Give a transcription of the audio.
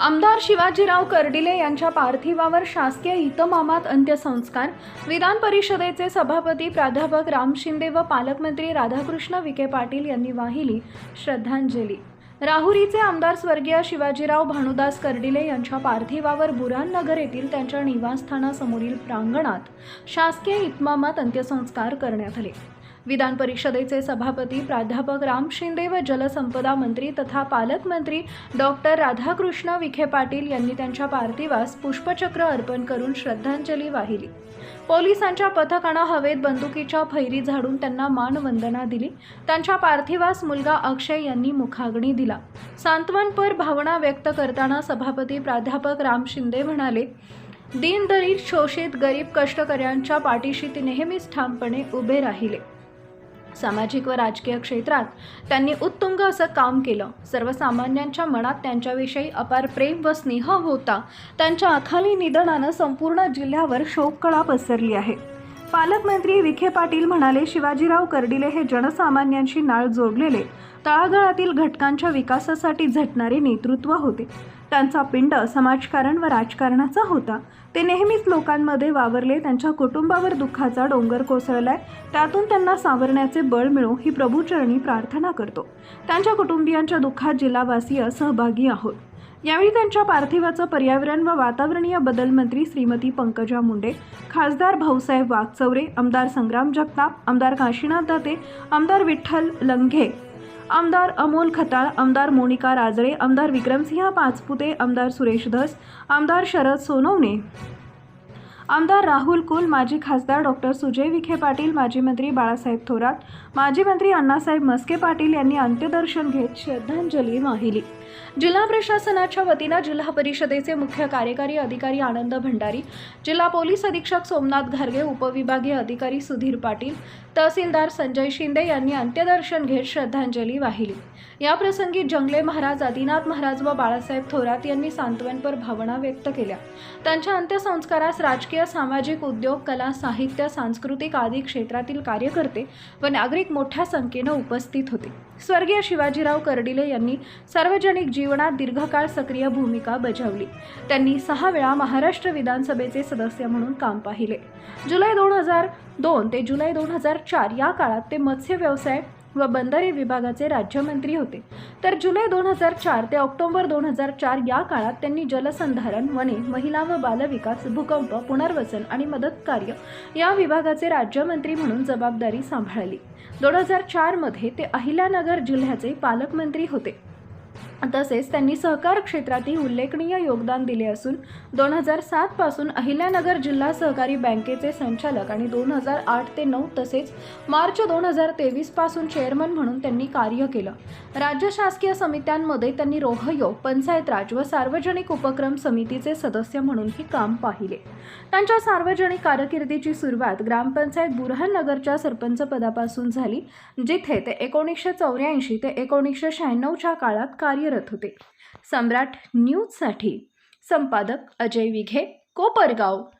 आमदार शिवाजीराव कर्डिले यांच्या पार्थिवावर शासकीय इतमामात अंत्यसंस्कार. विधान परिषदेचे सभापती प्राध्यापक राम शिंदे व पालकमंत्री राधाकृष्ण विखे पाटील यांनी वाहिली. श्रद्धांजली. राहुरीचे आमदार स्वर्गीय शिवाजीराव भानुदास कर्डिले यांच्या पार्थिवावर बुराननगर येथील त्यांच्या निवासस्थानासमोरील प्रांगणात शासकीय इतमामात अंत्यसंस्कार करण्यात आले. विधान परिषदेचे सभापती प्राध्यापक राम शिंदे व जलसंपदा मंत्री तथा पालकमंत्री डॉक्टर राधाकृष्ण विखे पाटील यांनी त्यांच्या पार्थिवास पुष्पचक्र अर्पण करून श्रद्धांजली वाहिली. पोलिसांच्या पथकानं हवेत बंदुकीच्या फैरी झाडून त्यांना मानवंदना दिली. त्यांच्या पार्थिवास मुलगा अक्षय यांनी मुखाग्नी दिला. सांत्वनपर भावना व्यक्त करताना सभापती प्राध्यापक राम शिंदे म्हणाले दीनदलित शोषित गरीब कष्टकऱ्यांच्या पाठीशी ते नेहमीच ठामपणे उभे राहिले. सामाजिक व राजकीय क्षेत्रात त्यांनी उत्तुंग असं काम केलं. सर्वसामान्यांच्या मनात त्यांच्याविषयी अपार प्रेम व स्नेह होता. त्यांच्या अखाली निधनानं संपूर्ण जिल्ह्यावर शोककळा पसरली आहे. पालकमंत्री विखे पाटील म्हणाले शिवाजीराव कर्डिले हे जनसामान्यांशी नाळ जोडलेले. तळागाळातील घटकांच्या विकासासाठी झटणारे नेतृत्व होते. त्यांचा पिंड समाजकारण व राजकारणाचा होता. ते नेहमीच लोकांमध्ये वावरले त्यांच्या कुटुंबावर दुःखाचा डोंगर कोसळलाय. त्यातून त्यांना सावरण्याचे बळ मिळो ही प्रभूचरणी प्रार्थना करतो. त्यांच्या कुटुंबियांच्या दुःखात जिल्हावासीय सहभागी आहोत. यावेळी त्यांच्या पार्थिवाचं पर्यावरण व वातावरणीय बदल मंत्री श्रीमती पंकजा मुंडे खासदार भाऊसाहेब वागचौरे आमदार संग्राम जगताप आमदार काशीनाथ दाते आमदार विठ्ठल लंघे आमदार अमोल खताळ आमदार मोनिका राजळे आमदार विक्रमसिंह पाचपुते आमदार सुरेश धस आमदार शरद सोनवणे आमदार राहुल कुल माजी खासदार डॉक्टर सुजय विखे पाटील माजी मंत्री बाळासाहेब थोरात माजी मंत्री अण्णासाहेब मस्के पाटील यांनी अंत्यदर्शन घेत श्रद्धांजली वाहिली. जिल्हा प्रशासनाच्या वतीनं जिल्हा परिषदेचे मुख्य कार्यकारी अधिकारी आनंद भंडारी जिल्हा पोलीस अधीक्षक सोमनाथ घारगे उपविभागीय अधिकारी सुधीर पाटील तहसीलदार संजय शिंदे यांनी अंत्यदर्शन घेत श्रद्धांजली वाहिली. याप्रसंगी जंगले महाराज आदिनाथ महाराज व बाळासाहेब थोरात यांनी सांत्वनपर भावना व्यक्त केल्या. त्यांच्या अंत्यसंस्कारास राजकीय सामाजिक उद्योग कला साहित्य सांस्कृतिक आदी क्षेत्रातील कार्यकर्ते व नागरिक मोठ्या संख्येनं उपस्थित होते. स्वर्गीय शिवाजीराव कर्डिले यांनी सार्वजनिक जीवनात दीर्घकाळ सक्रिय भूमिका बजावली. त्यांनी सहा वेळा महाराष्ट्र विधानसभेचे सदस्य म्हणून काम पाहिले. जुलै दोन हजार दोन ते जुलै दोन हजार चार या काळात ते मत्स्य व्यवसाय व बंदरे विभागाचे राज्यमंत्री होते. तर जुलै दोन हजार चार ते ऑक्टोबर दोन हजार चार या काळात त्यांनी जलसंधारण वने महिला व बालविकास भूकंप पुनर्वसन आणि मदत कार्य या विभागाचे राज्यमंत्री म्हणून जबाबदारी सांभाळली. दोन हजार चारमध्ये ते अहिल्यानगर जिल्ह्याचे पालकमंत्री होते. तसेच त्यांनी सहकार क्षेत्रातील उल्लेखनीय योगदान दिले असून दोन हजार सातपासून अहिल्यानगर जिल्हा सहकारी बँकेचे संचालक आणि दोन हजार आठ ते नऊ तसेच मार्च दोन हजार तेवीसपासून चेअरमन म्हणून त्यांनी कार्य केलं. राज्य शासकीय समित्यांमध्ये त्यांनी रोहयो पंचायत राज व सार्वजनिक उपक्रम समितीचे सदस्य म्हणूनही काम पाहिले. त्यांच्या सार्वजनिक कारकिर्दीची सुरुवात ग्रामपंचायत बुरहनगरच्या सरपंच पदापासून झाली जिथे ते एकोणीसशे चौऱ्याऐंशी ते एकोणीसशे शहाण्णवच्या काळात कार्य कार्यरत होते. सम्राट न्यूजसाठी संपादक अजय विघे कोपरगाव.